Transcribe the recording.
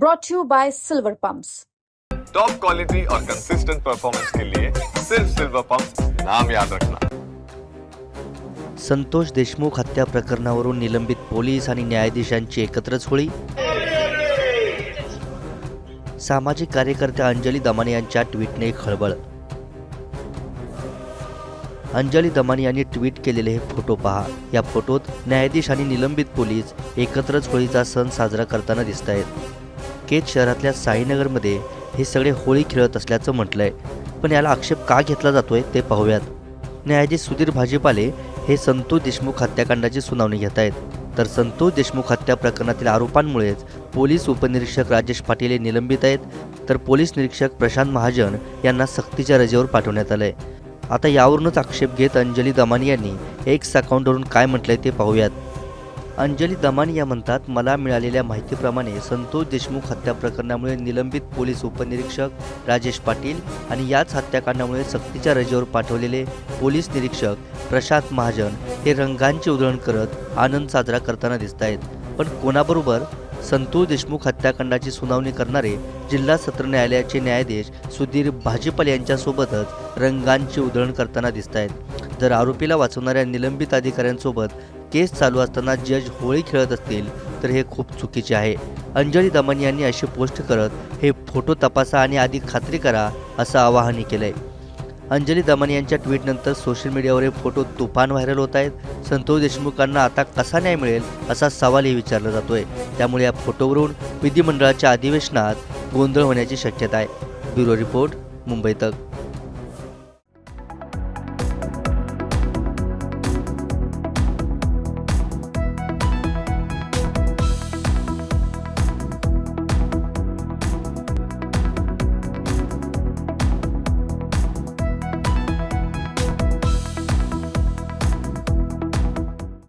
brought to you by Silver Pumps. Top quality और consistent performance के लिए सिर्फ सिल्वर पंप नाम याद रखना। संतोष देशमुख हत्या प्रकरणावरून निलंबित पोलीस आणि न्यायाधीशांची एकत्रच होळी सामाजिक कार्यकर्त्या अंजली दमाने यांच्या ट्विटने खळबळ। अंजली दमाने यांनी ट्विट केलेले हे फोटो पहा। या फोटोत न्यायाधीश आणि निलंबित पोलीस एकत्रच होळीचा सण साजरा करताना दिसत आहेत केत शहरातल्या साईनगरमध्ये हे सगळे होळी खेळत असल्याचं म्हटलंय. पण याला आक्षेप का घेतला जातोय ते पाहूयात. न्यायाधीश सुधीर भाजीपाले हे संतोष देशमुख हत्याकांडाची सुनावणी घेत आहेत. तर संतोष देशमुख हत्या प्रकरणातील आरोपांमुळेच पोलीस उपनिरीक्षक राजेश पाटील हे निलंबित आहेत. तर पोलीस निरीक्षक प्रशांत महाजन यांना सक्तीच्या रजेवर पाठवण्यात आलंय. आता यावरूनच आक्षेप घेत अंजली दमानी यांनी एक्स अकाउंटवरून काय म्हटलंय ते पाहूयात. अंजली दमानी या म्हणतात मला मिळालेल्या माहितीप्रमाणे संतोष देशमुख हत्या प्रकरणामुळे निलंबित पोलीस उपनिरीक्षक राजेश पाटील आणि याच हत्याकांडामुळे सक्तीच्या रजेवर पाठवलेले पोलीस निरीक्षक प्रशांत महाजन हे रंगांचे उधळण करत आनंद साजरा करताना दिसत आहेत. पण कोणाबरोबर संतोष देशमुख हत्याकांडाची सुनावणी करणारे जिल्हा सत्र न्यायालयाचे न्यायाधीश सुधीर भाजीपाल यांच्यासोबतच रंगांचे उधळण करताना दिसत आहेत. जर आरोपीला वाचवणाऱ्या निलंबित अधिकाऱ्यांसोबत केस चालू असताना जज होळी खेळत असतील तर हे खूप चुकीचे आहे. अंजली दमन यांनी अशी पोस्ट करत हे फोटो तपासा आणि आधी खात्री करा असं आवाहनही केलंय. अंजली दमन यांच्या ट्विटनंतर सोशल मीडियावर हे फोटो तुफान व्हायरल होत आहेत. संतोष देशमुखांना आता कसा न्याय मिळेल असा सवालही विचारला जातोय. त्यामुळे या फोटोवरून विधिमंडळाच्या अधिवेशनात गोंधळ होण्याची शक्यता आहे. ब्युरो रिपोर्ट मुंबई तक.